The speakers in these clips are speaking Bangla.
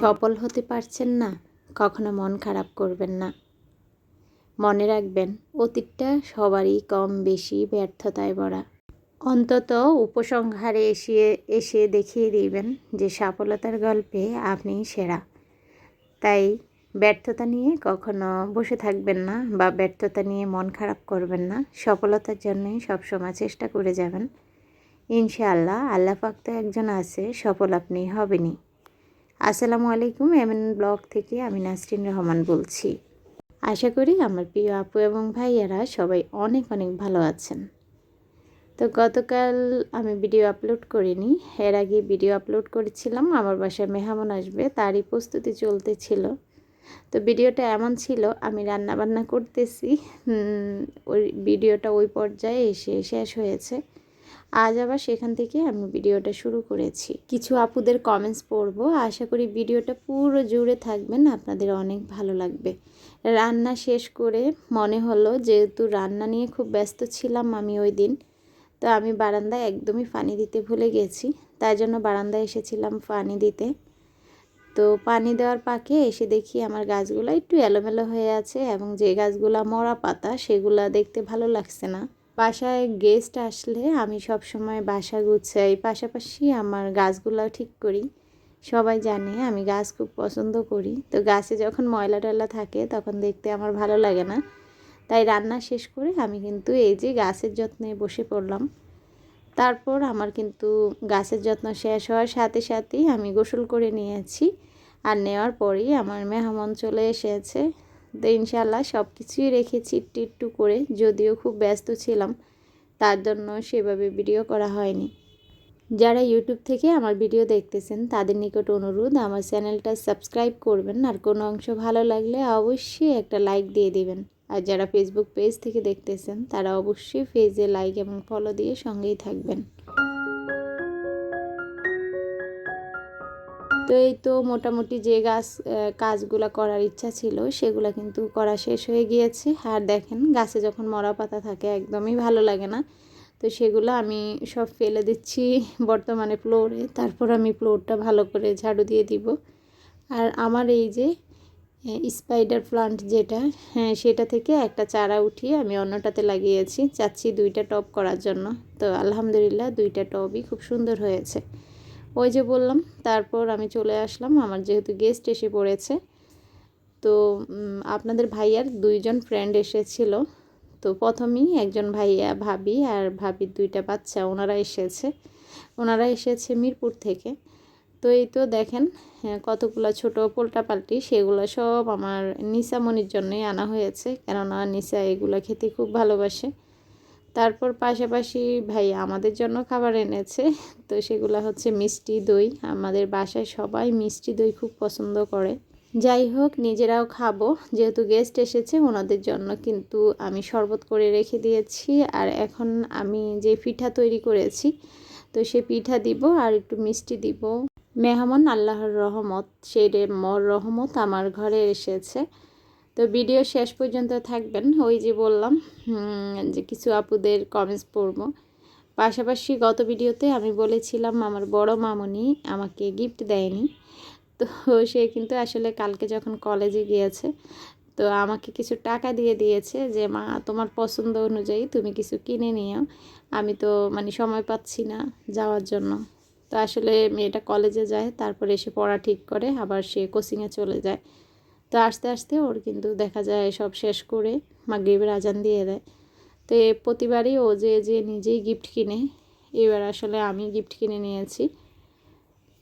সফল হতে পারছেন না, কখনো মন খারাপ করবেন না। মনে রাখবেন, অতীতটা সবারই কম বেশি ব্যর্থতায় ভরা। অন্তত উপসংহারে এসে এসে দেখিয়ে দিবেন যে সফলতার গল্পে আপনি সেরা। তাই ব্যর্থতা নিয়ে কখনো বসে থাকবেন না বা ব্যর্থতা নিয়ে মন খারাপ করবেন না। সফলতার জন্যই সবসময় চেষ্টা করে যাবেন। ইনশাআল্লাহ আল্লাহ পাক তো একজন আছে, সফল আপনি হবেনই। আসসালামু আলাইকুম, এমএন ব্লগ থেকে আমি নাসরিন রহমান বলছি। আশা করি আমার প্রিয় আপু এবং ভাইয়ারা সবাই অনেক অনেক ভালো আছেন। তো গতকাল আমি ভিডিও আপলোড করিনি, এর আগে ভিডিও আপলোড করেছিলাম, আমার বাসায় মেহমান আসবে, তারই প্রস্তুতি চলতেছিল। তো ভিডিওটা এমন ছিল, আমি রান্না বান্না করতেছি ওই ভিডিওটা ওই পর্যায়ে এসে শেষ হয়েছে। আজ আবার সেখান থেকে আমি ভিডিওটা শুরু করেছি। কিছু আপুদের কমেন্টস পড়ব। আশা করি ভিডিওটা পুরো জুড়ে থাকবেন, আপনাদের অনেক ভালো লাগবে। রান্না শেষ করে মনে হলো যেহেতু রান্না নিয়ে খুব ব্যস্ত ছিলাম আমি ওই দিন, তো আমি বারান্দায় একদমই পানি দিতে ভুলে গেছি। তাই জন্য বারান্দায় এসেছিলাম পানি দিতে। তো পানি দেওয়ার পাকে এসে দেখি আমার গাছগুলো একটু এলোমেলো হয়ে আছে এবং যে গাছগুলো মরা পাতা সেগুলো দেখতে ভালো লাগছে না। বাসায় গেস্ট আসলে আমি সব সময় বাসা গুছাই। পাশাপাশি আমার গাছগুলো ঠিক করি। সবাই জানে আমি গাছ খুব পছন্দ করি। তো গাছে যখন ময়লা টয়লা থাকে তখন দেখতে আমার ভালো লাগে না। তাই রান্না শেষ করে আমি কিন্তু এই যে গাছের যত্নে বসে পড়লাম। তারপর আমার কিন্তু গাছের যত্ন শেষ হওয়ার সাথে সাথেই আমি গোসল করে নিয়েছি। আর নেওয়ার পরেই আমার মেহমান চলে এসেছে। তো ইনশাল্লাহ সব কিছুই রেখেছি একটু একটু করে, যদিও খুব ব্যস্ত ছিলাম, তার জন্য সেভাবে ভিডিও করা হয়নি। যারা ইউটিউব থেকে আমার ভিডিও দেখতেছেন, তাদের নিকট অনুরোধ, আমার চ্যানেলটা সাবস্ক্রাইব করবেন, আর কোনো অংশ ভালো লাগলে অবশ্যই একটা লাইক দিয়ে দিবেন। আর যারা ফেসবুক পেজ থেকে দেখতেছেন, তারা অবশ্যই পেজে লাইক এবং ফলো দিয়ে সঙ্গেই থাকবেন। তো এই তো মোটামুটি যে গাছ কাজগুলো করার ইচ্ছা ছিল, সেগুলো কিন্তু করা শেষ হয়ে গিয়েছে। আর দেখেন, গাছে যখন মরা পাতা থাকে, একদমই ভালো লাগে না। তো সেগুলো আমি সব ফেলে দিচ্ছি বর্তমানে ফ্লোরে। তারপর আমি ফ্লোরটা ভালো করে ঝাড়ু দিয়ে দিব। আর আমার এই যে স্পাইডার প্লান্ট যেটা হ্যাঁ সেটা থেকে একটা চারা উঠিয়ে আমি অন্যটাতে লাগিয়েছি। চাচ্ছি দুইটা টব করার জন্য। তো আলহামদুলিল্লাহ, দুইটা টবই খুব সুন্দর হয়েছে। ওই যে বললাম তারপর আমি চলে আসলাম আমার যেহেতু গেস্ট এসে পড়েছে। তো আপনাদের ভাইয়ার দুইজন ফ্রেন্ড এসেছিল। তো প্রথমেই একজন ভাইয়া ভাবি আর ভাবির দুইটা বাচ্চা ওনারা এসেছে। ওনারা এসেছে মিরপুর থেকে। তো এই তো দেখেন হ্যাঁ, কতগুলো ছোট পাল্টি সেগুলো সব আমার নিসামনির জন্যই আনা হয়েছে। কেননা নিসা এগুলো খেতে খুব ভালোবাসে। তারপর পাশাপাশি ভাই আমাদের জন্য খাবার এনেছে। তো সেগুলো হচ্ছে মিষ্টি দই। আমাদের বাসায় সবাই মিষ্টি দই খুব পছন্দ করে। যাই হোক, নিজেরাও খাব। যেহেতু গেস্ট এসেছে, ওনাদের জন্য কিন্তু আমি শরবত করে রেখে দিয়েছি। আর এখন আমি যে পিঠা তৈরি করেছি, তো সে পিঠা দিব আর একটু মিষ্টি দিব। মেহমান আল্লাহর রহমত সেই মর রহমত আমার ঘরে এসেছে। তো ভিডিও শেষ পর্যন্ত থাকবেন। ওই যে বললাম যে কিছু আপুদের কমেন্টস পড়ব। পাশাপাশি গত ভিডিওতে আমি বলেছিলাম, আমার বড় মামনি আমাকে গিফট দেয়নি। তো সে কিন্তু আসলে কালকে যখন কলেজে গিয়েছে, তো আমাকে কিছু টাকা দিয়ে দিয়েছে যে, মা, তোমার পছন্দ অনুযায়ী তুমি কিছু কিনে নিও। আমি তো মানে সময় পাচ্ছি না যাওয়ার জন্য। তো আসলে মেয়েটা কলেজে যায়, তারপরে এসে পড়া ঠিক করে, আবার সে কোচিংয়ে চলে যায়। তো আস্তে আস্তে ওর কিন্তু দেখা যায় সব শেষ করে মাগরীবের আজান দিয়ে দেয়। তো প্রতিবারই ও যে যে নিজেই গিফট কিনে, এবার আসলে আমি গিফট কিনে নিয়েছি।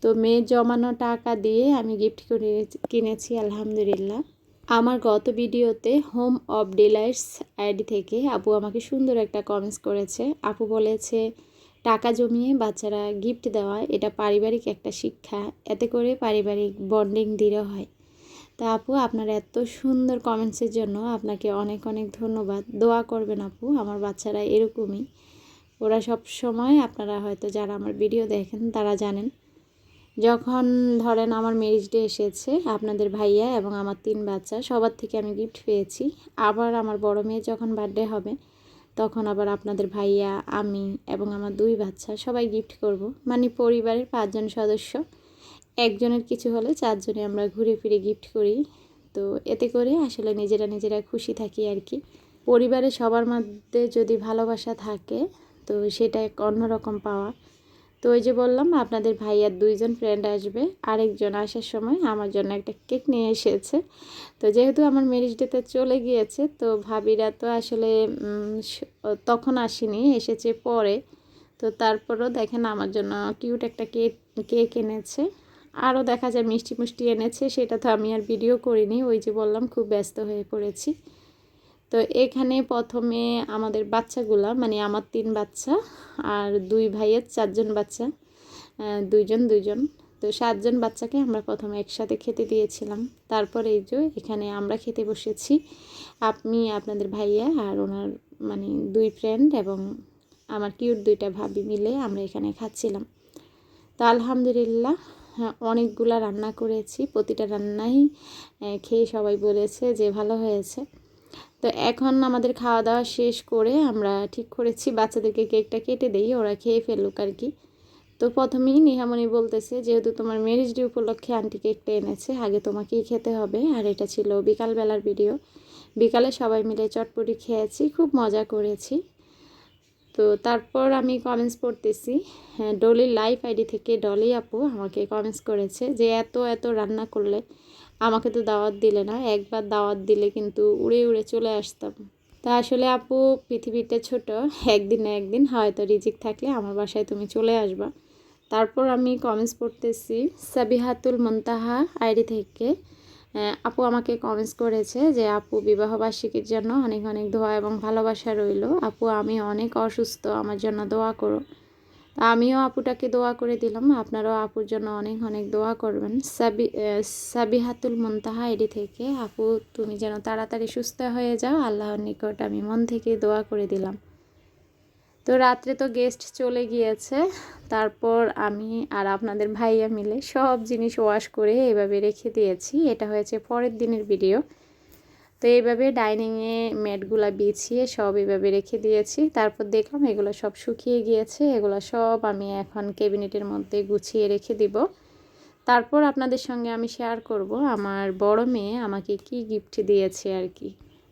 তো মেয়ে জমানো টাকা দিয়ে আমি গিফট কিনে কিনেছি, আলহামদুলিল্লাহ। আমার গত ভিডিওতে হোম অফ ডিলাইটস আইডি থেকে আপু আমাকে সুন্দর একটা কমেন্টস করেছে। আপু বলেছে, টাকা জমিয়ে বাচ্চারা গিফট দেওয়া, এটা পারিবারিক একটা শিক্ষা। এতে করে পারিবারিক বন্ডিং দৃঢ় হয়। তা আপু, আপনার এত সুন্দর কমেন্টসের জন্য আপনাকে অনেক অনেক ধন্যবাদ। দোয়া করবেন আপু, আমার বাচ্চারা এরকমই। ওরা সব সময় আপনারা হয়তো যারা আমার ভিডিও দেখেন, তারা জানেন। যখন ধরেন আমার ম্যারেজ ডে এসেছে, আপনাদের ভাইয়া এবং আমার তিন বাচ্চা, সবার থেকে আমি গিফট পেয়েছি। আবার আমার বড় মেয়ে যখন বার্থডে হবে, তখন আবার আপনাদের ভাইয়া, আমি এবং আমার দুই বাচ্চা সবাই গিফট করব। মানে পরিবারের পাঁচজন সদস্য। একজনের কিছু হলে চারজনে আমরা ঘুরে ফিরে গিফট করি। তো এতে করে আসলে নিজেরা নিজেরা খুশি থাকি আর কি। পরিবারে সবার মধ্যে যদি ভালোবাসা থাকে, তো সেটা এক অন্যরকম পাওয়া। তো ওই যে বললাম, আপনাদের ভাইয়ার দুইজন ফ্রেন্ড আসবে। আরেকজন আসার সময় আমার জন্য একটা কেক নিয়ে এসেছে। তো যেহেতু আমার ম্যারেজ ডেতে চলে গিয়েছে, তো ভাবিরা তো আসলে তখন আসেনি, এসেছে পরে। তো তারপরও দেখেন আমার জন্য কিউট একটা কেক কেক এনেছে। আরও দেখা যায় মিষ্টি মিষ্টি এনেছে, সেটা তো আমি আর ভিডিও করিনি, ওই যে বললাম খুব ব্যস্ত হয়ে পড়েছি। তো এখানে প্রথমে আমাদের বাচ্চাগুলা মানে আমার তিন বাচ্চা আর দুই ভাইয়ের চারজন বাচ্চা দুইজন দুইজন। তো সাতজন বাচ্চাকে আমরা প্রথমে একসাথে খেতে দিয়েছিলাম। তারপর এই যে এখানে আমরা খেতে বসেছি, আপনি, আপনাদের ভাইয়া আর ওনার মানে দুই ফ্রেন্ড এবং আমার কিউট দুইটা ভাবি মিলে আমরা এখানে খাচ্ছিলাম। তো আলহামদুলিল্লাহ অনেকগুলা রান্না করেছি, প্রতিটা রান্নাই খেয়ে সবাই বলেছে যে ভালো হয়েছে। তো এখন আমাদের খাওয়া দাওয়া শেষ করে আমরা ঠিক করেছি, বাচ্চাদেরকে কেকটা কেটে দেই, ওরা খেয়ে ফেলুক আর কি। তো প্রথমেই নিহামণি বলতেছে, যেহেতু তোমার ম্যারেজ ডে উপলক্ষে আন্টি কেকটা এনেছে, আগে তোমাকেই খেতে হবে। আর এটা ছিল বিকালবেলার ভিডিও বিকালে সবাই মিলে চটপটি খেয়েছি, খুব মজা করেছি। তো তারপর আমি কমেন্টস পড়তেছি হ্যাঁ ডলির লাইফ আইডি থেকে ডলি আপু আমাকে কমেন্টস করেছে যে এত এত রান্না করলে আমাকে তো দাওয়াত দিলে না, একবার দাওয়াত দিলে কিন্তু উড়ে উড়ে চলে আসতাম। তা আসলে আপু পৃথিবীতে ছোট, একদিন না একদিন হয়তো রিজিক থাকলে আমার বাসায় তুমি চলে আসবা। তারপর আমি কমেন্টস পড়তেছি, সাবিহাতুল মন্তাহা আইডি থেকে আপু আমাকে কমেন্টস করেছে যে, আপু, বিবাহবার্ষিকীর জন্য অনেক অনেক দোয়া এবং ভালোবাসা রইল। আপু, আমি অনেক অসুস্থ, আমার জন্য দোয়া করো। আমিও আপুটাকে দোয়া করে দিলাম। আপনারাও আপুর জন্য অনেক অনেক দোয়া করবেন। সাবি সাবিহাতুল মন্তাহা এডি থেকে, আপু, তুমি যেন তাড়াতাড়ি সুস্থ হয়ে যাও। আল্লাহর নিকট আমি মন থেকে দোয়া করে দিলাম। তো রাত্রে তো গেস্ট চলে গিয়েছে। তারপর আমি আর আপনাদের ভাইয়া মিলে সব জিনিস ওয়াশ করে এভাবে রেখে দিয়েছি। এটা হয়েছে পরের দিনের ভিডিও তো এইভাবে ডাইনিংয়ে ম্যাটগুলো বিছিয়ে সব এভাবে রেখে দিয়েছি। তারপর দেখলাম এগুলো সব শুকিয়ে গিয়েছে। এগুলো সব আমি এখন ক্যাবিনেটের মধ্যে গুছিয়ে রেখে দিব। তারপর আপনাদের সঙ্গে আমি শেয়ার করব। আমার বড় মেয়ে আমাকে কি গিফট দিয়েছে আর কি।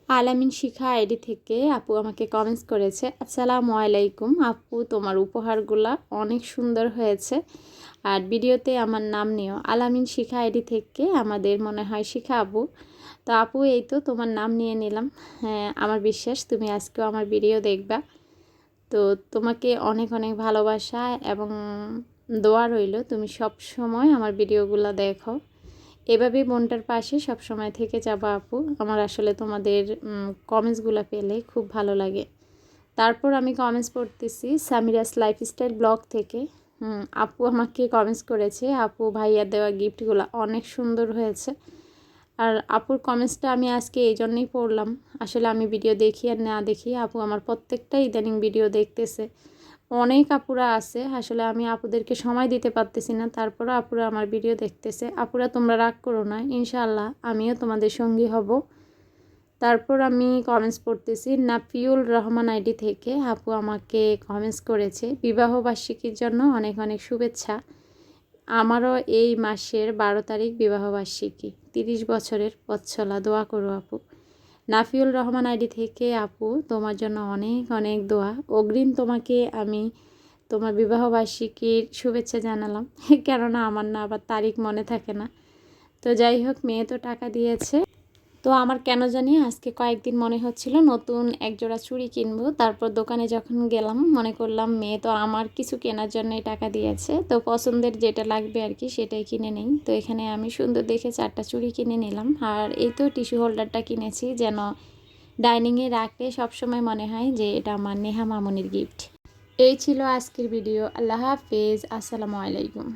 আলামিন শিখা আইডি থেকে আপু আমাকে কমেন্টস করেছে, আসসালামু আলাইকুম আপু, তোমার উপহারগুলা অনেক সুন্দর হয়েছে আর ভিডিওতে আমার নাম নিও। আলামিন শিখা আইডি থেকে আমাদের মনে হয় শিখা আপু। তো আপু, এই তো তোমার নাম নিয়ে নিলাম। হ্যাঁ আমার বিশ্বাস তুমি আজকেও আমার ভিডিও দেখবা। তো তোমাকে অনেক অনেক ভালোবাসা এবং দোয়া রইল। তুমি সব সময় আমার ভিডিওগুলো দেখো। এভাবেই বোনটার পাশে সব সময় থেকে যাবা আপু। আমার আসলে তোমাদের কমেন্টসগুলো পেলে খুব ভালো লাগে। তারপর আমি কমেন্টস পড়তেছি সামিরাস লাইফস্টাইল ব্লগ থেকে। আপু আমাকে কমেন্টস করেছে, আপু ভাইয়া দেওয়া গিফটগুলো অনেক সুন্দর হয়েছে। আর আপুর কমেন্টসটা আমি আজকে এই জন্যই পড়লাম। আসলে আমি ভিডিও দেখি আর না দেখি, আপু আমার প্রত্যেকটা ইদানিং ভিডিও দেখতেছে। অনেক আপুরা আছে। আসলে আমি আপুদেরকে সময় দিতে পারতেছি না। তারপরও আপুরা আমার ভিডিও দেখতেছে। আপুরা, তোমরা রাগ করো না। ইনশাআল্লাহ আমিও তোমাদের সঙ্গী হব। তারপর আমি কমেন্টস পড়তেছি নাফিউল রহমান আইডি থেকে আপু আমাকে কমেন্টস করেছে। বিবাহবার্ষিকীর জন্য অনেক অনেক শুভেচ্ছা। আমারও এই মাসের বারো তারিখ বিবাহবার্ষিকী তিরিশ বছরের পথছলা দোয়া করো আপু। নাফিউল রহমান আইডি থেকে, আপু, তোমার জন্য অনেক অনেক দোয়া। অগ্রিম তোমাকে আমি তোমার বিবাহবার্ষিকীর শুভেচ্ছা জানালাম। কেননা আমার না আবার তারিখ মনে থাকে না। তো যাই হোক, মেয়ে তো টাকা দিয়েছে। তো আমার কেন জানি আজকে কয়েকদিন মনে হচ্ছিল নতুন একজোড়া চুড়ি কিনবো। তারপর দোকানে যখন গেলাম, মনে করলাম, মেয়ে তো আমার কিছু কেনার জন্যই টাকা দিয়েছে, তো পছন্দের যেটা লাগবে আর কি সেটাই কিনে নেই। তো এখানে আমি সুন্দর দেখে চারটা চুড়ি কিনে নিলাম। আর এই তো টিস্যু হোল্ডারটা কিনেছি যেন ডাইনিংয়ে রাখলে সবসময় মনে হয় যে এটা আমার নেহা মামনির গিফট। এই ছিল আজকের ভিডিও। আল্লাহ হাফেজ। আসসালামু আলাইকুম।